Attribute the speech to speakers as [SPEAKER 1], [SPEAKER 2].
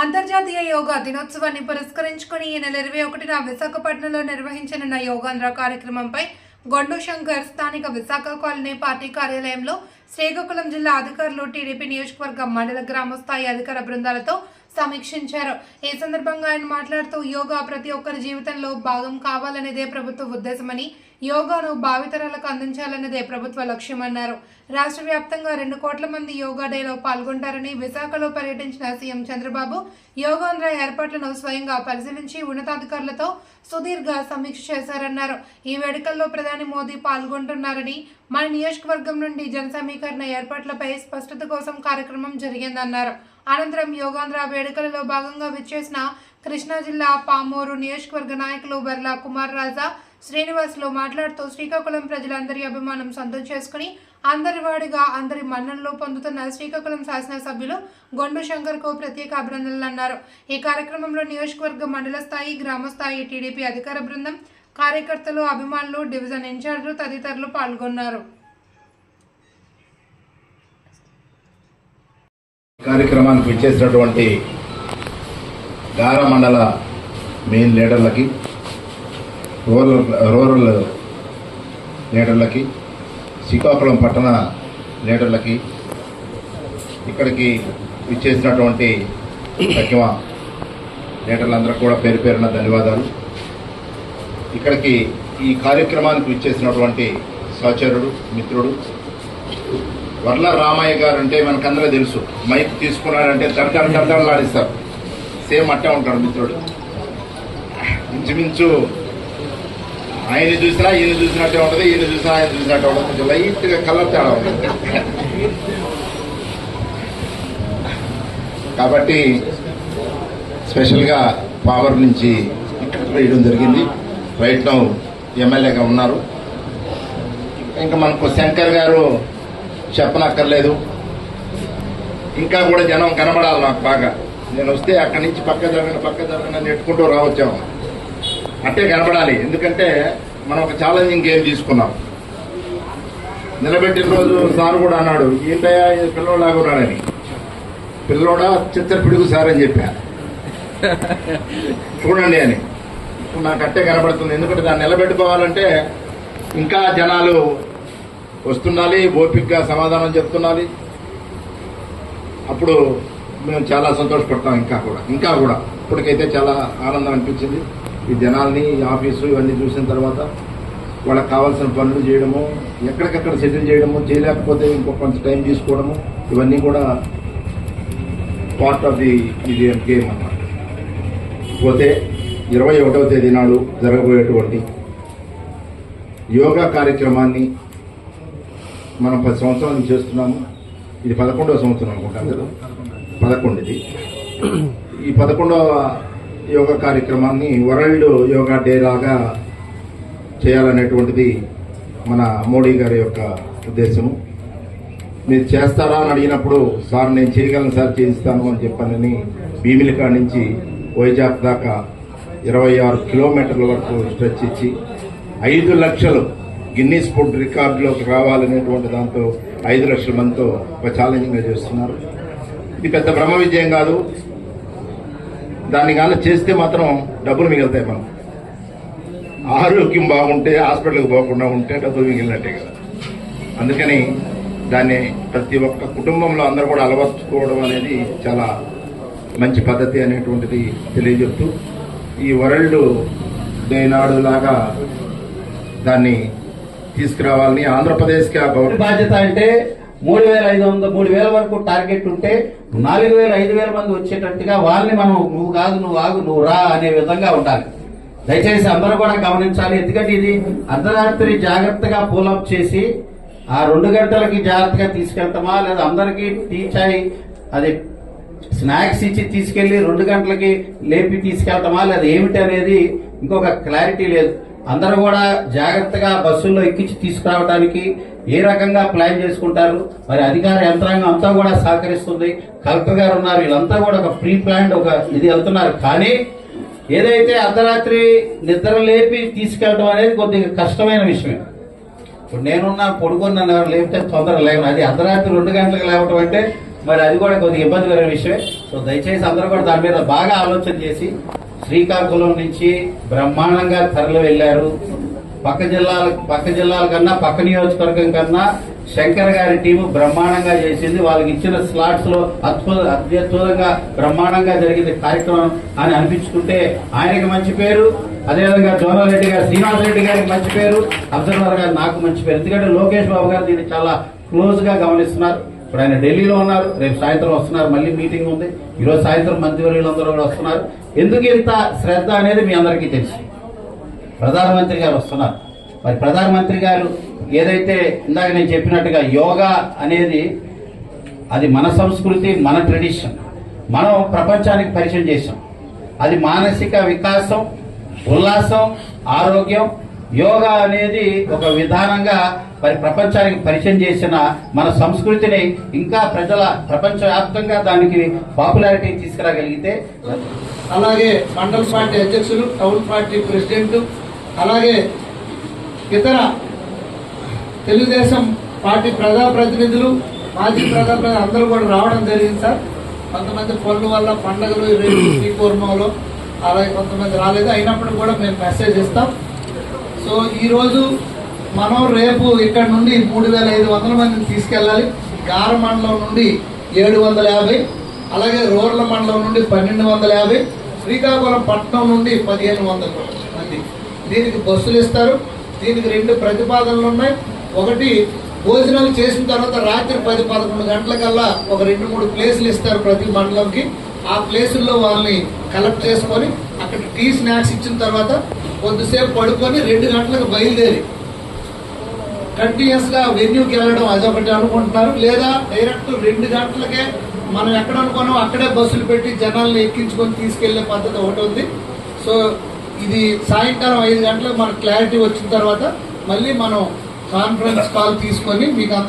[SPEAKER 1] అంతర్జాతీయ యోగా దినోత్సవాన్ని పురస్కరించుకుని ఈ నెల ఇరవై ఒకటిన విశాఖపట్నంలో నిర్వహించనున్న యోగాంధ్ర కార్యక్రమంపై గొండు శంకర్ స్థానిక విశాఖ కాలనీ పార్టీ కార్యాలయంలో శ్రీకాకుళం జిల్లా అధికారులు టీడీపీ నియోజకవర్గ మండల గ్రామస్థాయి అధికార బృందాలతో సమీక్షించారు. ఈ సందర్భంగా ఆయన మాట్లాడుతూ యోగా ప్రతి ఒక్కరి జీవితంలో భాగం కావాలనేదే ప్రభుత్వ ఉద్దేశమని యోగాను భావితరాలకు అందించాలన్నదే ప్రభుత్వ లక్ష్యమన్నారు. రాష్ట్ర వ్యాప్తంగా రెండు కోట్ల మంది యోగా డేలో పాల్గొంటారని విశాఖలో పర్యటించిన సీఎం చంద్రబాబు యోగాంధ్ర ఏర్పాట్లను స్వయంగా పరిశీలించి ఉన్నతాధికారులతో సుదీర్ఘ సమీక్ష చేశారన్నారు. ఈ వేడుకల్లో ప్రధాని మోదీ పాల్గొంటున్నారని మన నియోజకవర్గం నుండి జన సమీకరణ ఏర్పాట్లపై స్పష్టత కోసం కార్యక్రమం జరిగిందన్నారు. అనంతరం యోగాంధ్ర వేడుకలలో భాగంగా విచ్చేసిన కృష్ణా జిల్లా పామూరు నియోజకవర్గ నాయకులు బర్లా కుమార్ రాజా శ్రీనివాసులు మాట్లాడుతూ శ్రీకాకుళం ప్రజలందరి అభిమానం సొంతం చేసుకుని అందరి వాడిగా అందరి మన్ననలు పొందుతున్న శ్రీకాకుళం శాసనసభ్యులు గొండు శంకర్కు ప్రత్యేక అభినందనలు అన్నారు. ఈ కార్యక్రమంలో నియోజకవర్గ మండల స్థాయి గ్రామ స్థాయి టీడీపీ అధికార బృందం కార్యకర్తలు అభిమానులు డివిజన్ ఇన్ఛార్జీలు తదితరులు పాల్గొన్నారు.
[SPEAKER 2] కార్యక్రమానికి విచ్చేసినటువంటి గార మండల మెయిన్ లీడర్లకి రూరల్ రూరల్ లీడర్లకి శ్రీకాకుళం పట్టణ లీడర్లకి ఇక్కడికి ఇచ్చేసినటువంటి తగ్గిమ లీడర్లందరూ కూడా పేరు పేరున ధన్యవాదాలు. ఇక్కడికి ఈ కార్యక్రమానికి ఇచ్చేసినటువంటి సహచరుడు మిత్రుడు వర్ల రామయ్య గారు అంటే మనకందరూ తెలుసు. మైక్ తీసుకున్నాడంటే దడదడ దడదడలాడిస్తారు సేమ్ అట్టే ఉంటాడు మిత్రుడు. ఇంచుమించు ఆయన చూసినా ఈయన చూసినట్టే ఉంటుంది ఈయన చూసినా ఆయన చూసినట్టే ఉంటుంది. కొంచెం లైట్గా కలర్ తేడా ఉంటుంది కాబట్టి స్పెషల్గా పవర్ నుంచి ఇక్కడ వేయడం జరిగింది. రైట్ నౌ ఎమ్మెల్యేగా ఉన్నారు. ఇంకా మనకు శంకర్ గారు చెప్పనక్కర్లేదు. ఇంకా కూడా జనం కనబడాలి నాకు బాగా. నేను వస్తే అక్కడి నుంచి పక్క జరగండి పక్క జరగండి నెట్టుకుంటూ రావచ్చాము. అట్టే కనబడాలి. ఎందుకంటే మనం ఒక ఛాలెంజింగ్ గేమ్ తీసుకున్నాం. నిలబెట్టిన రోజు సార్ కూడా అన్నాడు ఏంటయ్యా పిల్లోలాగా ఉన్నాడని. పిల్లోడా చిత్తర పిడుగు సార్ అని చెప్పా. చూడండి అని. ఇప్పుడు నాకు అట్టే కనబడుతుంది. ఎందుకంటే దాన్ని నిలబెట్టుకోవాలంటే ఇంకా జనాలు వస్తుండాలి ఓపికగా సమాధానం చెప్తుండాలి. అప్పుడు మేము చాలా సంతోషపడతాం ఇంకా కూడా. ఇంకా కూడా. ఇప్పటికైతే చాలా ఆనందం అనిపించింది. ఈ జనాల్ని ఈ ఆఫీసు ఇవన్నీ చూసిన తర్వాత వాళ్ళకి కావాల్సిన పనులు చేయడము ఎక్కడికక్కడ సెటిల్ చేయడము చేయలేకపోతే ఇంకో కొంచెం టైం తీసుకోవడము ఇవన్నీ కూడా పార్ట్ ఆఫ్ ది ఇది గేమ్ అన్నమాట. పోతే ఇరవై ఒకటవ తేదీ నాడు జరగబోయేటువంటి యోగా కార్యక్రమాన్ని మనం పది సంవత్సరాల నుంచి చేస్తున్నాము. ఇది పదకొండవ సంవత్సరం అనుకుంటాం కదా? పదకొండు ఇది ఈ పదకొండవ యోగా కార్యక్రమాన్ని వరల్డ్ యోగా డే లాగా చేయాలనేటువంటిది మన మోడీ గారి యొక్క ఉద్దేశము. మీరు చేస్తారా అని అడిగినప్పుడు సార్ నేను చేయగలను సార్ చేయిస్తాను అని చెప్పానని భీమిలికా నుంచి వైజాగ్ దాకా ఇరవై ఆరు కిలోమీటర్ల వరకు స్ట్రెచ్ ఇచ్చి ఐదు లక్షలు గిన్నీస్ ఫుడ్ రికార్డులోకి రావాలనేటువంటి దాంతో ఐదు లక్షల మందితో ఒక ఛాలెంజింగ్గా చేస్తున్నారు. ఇది పెద్ద బ్రహ్మ విజయం కాదు. దాన్ని కానీ చేస్తే మాత్రం డబ్బులు మిగులుతాయి మనం. ఆరోగ్యం బాగుంటే హాస్పిటల్కి పోకుండా ఉంటే డబ్బులు మిగిలినట్టే కదా. అందుకని దాన్ని ప్రతి ఒక్క కుటుంబంలో అందరూ కూడా అలవర్చుకోవడం అనేది చాలా మంచి పద్ధతి అనేటువంటిది తెలియజెప్తూ ఈ వరల్డ్ డే నాడు లాగా దాన్ని తీసుకురావాలని ఆంధ్రప్రదేశ్కి ఆ
[SPEAKER 3] బాధ్యత అంటే మూడు వేల ఐదు వందల మూడు వేల వరకు టార్గెట్ ఉంటే నాలుగు వేల ఐదు వేల మంది వచ్చేటట్టుగా వాళ్ళని మనం నువ్వు కాదు నువ్వు ఆగు నువ్వు రా అనే విధంగా ఉండాలి. దయచేసి అందరూ కూడా గమనించాలి. ఎందుకంటే ఇది అర్ధరాత్రి జాగ్రత్తగా పూలప్ చేసి ఆ రెండు గంటలకి జాగ్రత్తగా తీసుకెళ్తామా? లేదా అందరికి టీ చాయ్ అది స్నాక్స్ ఇచ్చి తీసుకెళ్ళి రెండు గంటలకి లేపి తీసుకెళ్తామా? లేదా ఏమిటి అనేది ఇంకొక క్లారిటీ లేదు. అందరూ కూడా జాగ్రత్తగా బస్సుల్లో ఎక్కించి తీసుకురావడానికి ఏ రకంగా ప్లాన్ చేసుకుంటారు? మరి అధికార యంత్రాంగం అంతా కూడా సహకరిస్తుంది. కలెక్టర్ గారు ఉన్నారు వీళ్ళంతా కూడా ఒక ప్రీ ప్లాన్ ఒక ఇది వెళ్తున్నారు. కానీ ఏదైతే అర్ధరాత్రి నిద్ర లేపి తీసుకెళ్ళడం అనేది కొద్దిగా కష్టమైన విషయం ఇప్పుడు నేనున్న పొడుకున్న లేపితే తొందర లేవు అది అర్ధరాత్రి రెండు గంటలకు లేవటం అంటే మరి అది కూడా కొద్దిగా ఇబ్బందికరమైన విషయమే. సో దయచేసి అందరూ కూడా దాని మీద బాగా ఆలోచన చేసి శ్రీకాకుళం నుంచి బ్రహ్మాండంగా తరలి వెళ్ళారు పక్క జిల్లాల పక్క జిల్లాల కన్నా పక్క నియోజకవర్గం కన్నా శంకర్ గారి టీము బ్రహ్మాండంగా చేసింది. వాళ్ళకి ఇచ్చిన స్లాట్స్లో అద్భుత అత్యద్భుతంగా బ్రహ్మాండంగా జరిగింది కార్యక్రమం అని అనిపించుకుంటే ఆయనకి మంచి పేరు. అదేవిధంగా జోనల్ రెడ్డి గారు శ్రీనివాస్ రెడ్డి గారికి మంచి పేరు. అబ్జర్వర్ గారు నాకు మంచి పేరు. ఎందుకంటే లోకేష్ బాబు గారు దీన్ని చాలా క్లోజ్గా గమనిస్తున్నారు. ఇప్పుడు ఆయన ఢిల్లీలో ఉన్నారు రేపు సాయంత్రం వస్తున్నారు మళ్ళీ మీటింగ్ ఉంది. ఈరోజు సాయంత్రం మంత్రివర్యులందరూ కూడా వస్తున్నారు. ఎందుకు ఇంత శ్రద్ధ అనేది మీ అందరికీ తెలుసు. ప్రధానమంత్రి గారు వస్తున్నారు. మరి ప్రధానమంత్రి గారు ఏదైతే ఇందాక నేను చెప్పినట్టుగా యోగా అనేది అది మన సంస్కృతి మన ట్రెడిషన్. మనం ప్రపంచానికి పరిచయం చేసాం అది మానసిక వికాసం ఉల్లాసం ఆరోగ్యం యోగా అనేది ఒక విధానంగా మరి ప్రపంచానికి పరిచయం చేసిన మన సంస్కృతిని ఇంకా ప్రజల ప్రపంచవ్యాప్తంగా దానికి పాపులారిటీ తీసుకురాగలిగితే
[SPEAKER 4] అలాగే మండల పార్టీ అధ్యక్షులు టౌన్ పార్టీ ప్రెసిడెంట్ అలాగే ఇతర తెలుగుదేశం పార్టీ ప్రజాప్రతినిధులు మాజీ ప్రజాప్రతినిధులు అందరూ కూడా రావడం జరిగింది సార్. కొంతమంది పనుల వల్ల పండగలు రేపు ఈ అలాగే కొంతమంది రాలేదు. అయినప్పుడు కూడా మేము మెసేజ్ ఇస్తాం. సో ఈరోజు మనం రేపు ఇక్కడ నుండి మూడు వేల ఐదు వందల మందిని తీసుకెళ్ళాలి. గార మండలం నుండి ఏడు వందల యాభై అలాగే రోర్ల మండలం నుండి పన్నెండు వందల యాభై శ్రీకాకుళం పట్టణం నుండి పదిహేను వందల మంది. దీనికి బస్సులు ఇస్తారు. దీనికి రెండు ప్రతిపాదనలు ఉన్నాయి. ఒకటి భోజనాలు చేసిన తర్వాత రాత్రి పది పదకొండు గంటలకల్లా ఒక రెండు మూడు ప్లేసులు ఇస్తారు ప్రతి మండలంకి. ఆ ప్లేసుల్లో వాళ్ళని కలెక్ట్ చేసుకొని అక్కడ టీ స్నాక్స్ ఇచ్చిన తర్వాత కొద్దిసేపు పడుకొని రెండు గంటలకు బయలుదేరి. కంటిన్యూస్గా వెన్యూకి వెళ్ళడం అదొకటి అనుకుంటున్నారు. లేదా డైరెక్ట్ రెండు గంటలకే మనం ఎక్కడ అనుకున్నాం అక్కడే బస్సులు పెట్టి జనాల్ని ఎక్కించుకొని తీసుకెళ్ళే పద్ధతి ఒకటి ఉంది. సో ఇది సాయంకాలం ఐదు గంటలకు మనకు క్లారిటీ వచ్చిన తర్వాత మళ్ళీ మనం కాన్ఫరెన్స్ కాల్ తీసుకొని మీకు అందరికీ